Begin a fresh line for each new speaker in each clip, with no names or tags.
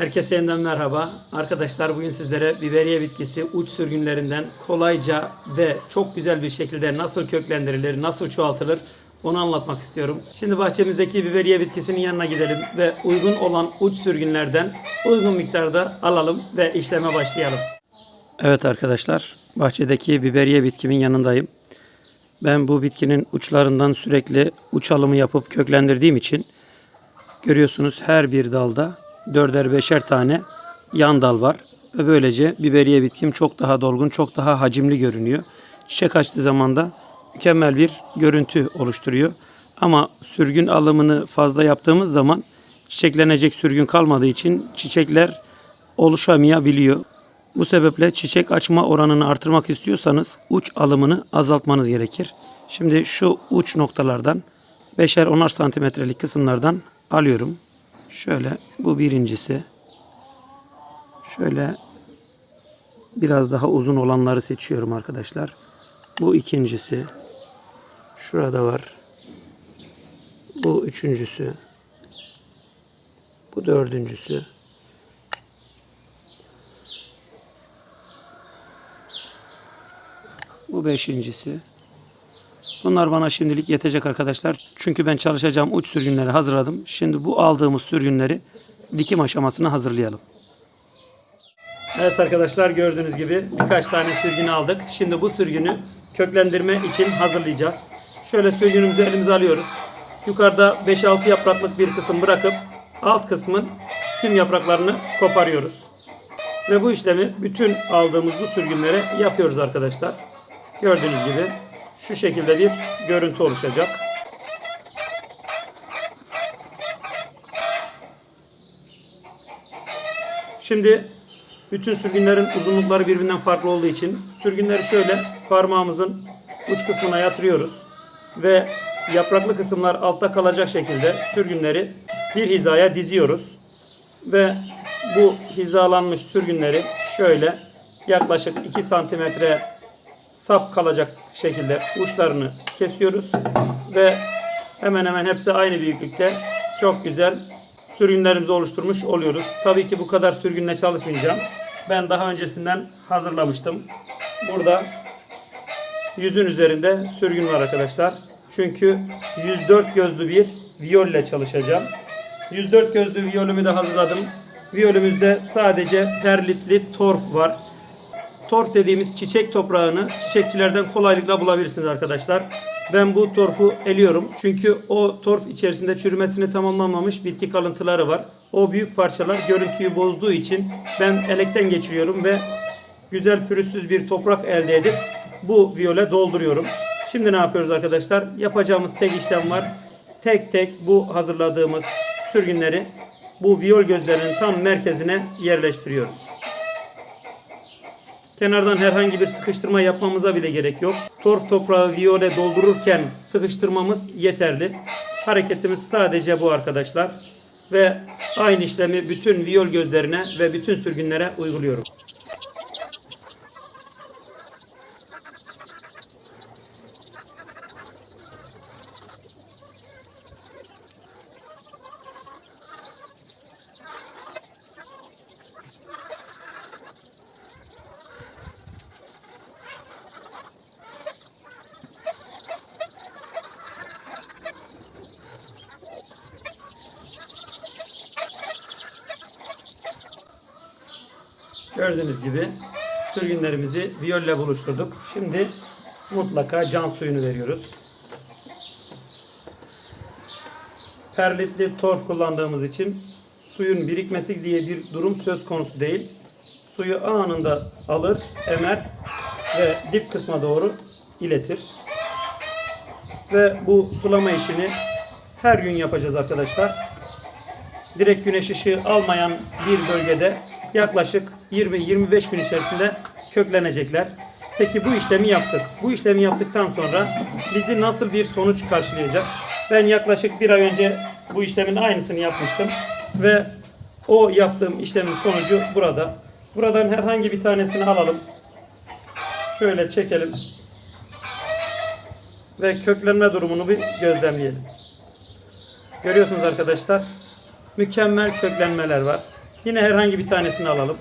Herkese yeniden merhaba. Arkadaşlar bugün sizlere biberiye bitkisi uç sürgünlerinden kolayca ve çok güzel bir şekilde nasıl köklendirilir, nasıl çoğaltılır onu anlatmak istiyorum. Şimdi bahçemizdeki biberiye bitkisinin yanına gidelim ve uygun olan uç sürgünlerden uygun miktarda alalım ve işleme başlayalım. Evet arkadaşlar, bahçedeki biberiye bitkimin yanındayım. Ben bu bitkinin uçlarından sürekli uç alımı yapıp köklendirdiğim için Görüyorsunuz her bir dalda dörder beşer tane yan dal var. Ve böylece biberiye bitkim çok daha dolgun, çok daha hacimli görünüyor. Çiçek açtığı zaman da mükemmel bir görüntü oluşturuyor. Ama sürgün alımını fazla yaptığımız zaman çiçeklenecek sürgün kalmadığı için çiçekler oluşamayabiliyor. Bu sebeple çiçek açma oranını artırmak istiyorsanız uç alımını azaltmanız gerekir. Şimdi şu uç noktalardan beşer onar santimetrelik kısımlardan alıyorum. Şöyle bu birincisi. Şöyle biraz daha uzun olanları seçiyorum arkadaşlar. Bu ikincisi. Şurada var. Bu üçüncüsü. Bu dördüncüsü. Bu beşincisi. Bunlar bana şimdilik yetecek arkadaşlar. Çünkü ben çalışacağım uç sürgünleri hazırladım. Şimdi bu aldığımız sürgünleri dikim aşamasına hazırlayalım. Evet arkadaşlar gördüğünüz gibi birkaç tane sürgün aldık. Şimdi bu sürgünü köklendirme için hazırlayacağız. Şöyle sürgünümüzü elimize alıyoruz. Yukarıda 5-6 yapraklık bir kısım bırakıp alt kısmın tüm yapraklarını koparıyoruz. Ve bu işlemi bütün aldığımız bu sürgünlere yapıyoruz arkadaşlar. Gördüğünüz gibi şu şekilde bir görüntü oluşacak. Şimdi bütün sürgünlerin uzunlukları birbirinden farklı olduğu için sürgünleri şöyle parmağımızın uç kısmına yatırıyoruz ve yapraklı kısımlar altta kalacak şekilde sürgünleri bir hizaya diziyoruz ve bu hizalanmış sürgünleri şöyle yaklaşık 2 santimetre sap kalacak şekilde uçlarını kesiyoruz ve hemen hemen hepsi aynı büyüklükte çok güzel sürgünlerimizi oluşturmuş oluyoruz. Tabii ki bu kadar sürgünle çalışmayacağım. Ben daha öncesinden hazırlamıştım. Burada yüzün üzerinde sürgün var arkadaşlar. Çünkü 104 gözlü bir viyol ile çalışacağım. 104 gözlü viyolümü de hazırladım. Viyolümüzde sadece perlitli torf var. Torf dediğimiz çiçek toprağını çiçekçilerden kolaylıkla bulabilirsiniz arkadaşlar. Ben bu torfu eliyorum. Çünkü o torf içerisinde çürümesini tamamlanmamış bitki kalıntıları var. O büyük parçalar görüntüyü bozduğu için ben elekten geçiriyorum ve güzel pürüzsüz bir toprak elde edip bu viyole dolduruyorum. Şimdi ne yapıyoruz arkadaşlar? Yapacağımız tek işlem var. Tek tek bu hazırladığımız sürgünleri bu viyol gözlerinin tam merkezine yerleştiriyoruz. Kenardan herhangi bir sıkıştırma yapmamıza bile gerek yok. Torf toprağı viyole doldururken sıkıştırmamız yeterli. Hareketimiz sadece bu arkadaşlar. Ve aynı işlemi bütün viyol gözlerine ve bütün sürgünlere uyguluyorum. Gördüğünüz gibi sürgünlerimizi viyolle buluşturduk. Şimdi mutlaka can suyunu veriyoruz. Perlitli torf kullandığımız için suyun birikmesi diye bir durum söz konusu değil. Suyu anında alır, emer ve dip kısma doğru iletir. Ve bu sulama işini her gün yapacağız arkadaşlar direkt güneş ışığı almayan bir bölgede yaklaşık 20-25 gün içerisinde köklenecekler. Peki bu işlemi yaptık. Bu işlemi yaptıktan sonra bizi nasıl bir sonuç karşılayacak? Ben yaklaşık bir ay önce bu işlemin aynısını yapmıştım. Ve o yaptığım işlemin sonucu burada. Buradan herhangi bir tanesini alalım. Şöyle çekelim. Ve köklenme durumunu bir gözlemleyelim. Görüyorsunuz arkadaşlar mükemmel köklenmeler var. Yine herhangi bir tanesini alalım.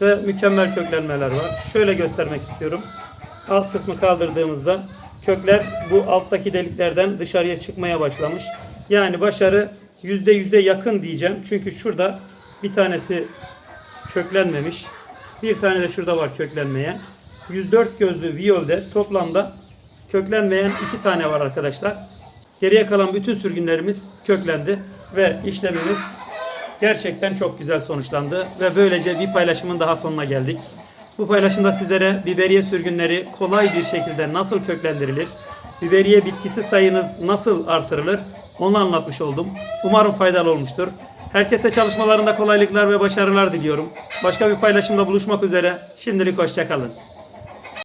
Ve mükemmel köklenmeler var. Şöyle göstermek istiyorum. Alt kısmı kaldırdığımızda kökler bu alttaki deliklerden dışarıya çıkmaya başlamış. Yani başarı %100'e yakın diyeceğim. Çünkü şurada bir tanesi köklenmemiş. Bir tane de şurada var köklenmeyen. 104 gözlü viyolde toplamda köklenmeyen iki tane var arkadaşlar. Geriye kalan bütün sürgünlerimiz köklendi ve işlemimiz gerçekten çok güzel sonuçlandı ve böylece bir paylaşımın daha sonuna geldik. Bu paylaşımda sizlere biberiye sürgünleri kolay bir şekilde nasıl köklendirilir, biberiye bitkisi sayınız nasıl artırılır onu anlatmış oldum. Umarım faydalı olmuştur. Herkese çalışmalarında kolaylıklar ve başarılar diliyorum. Başka bir paylaşımda buluşmak üzere. Şimdilik hoşçakalın.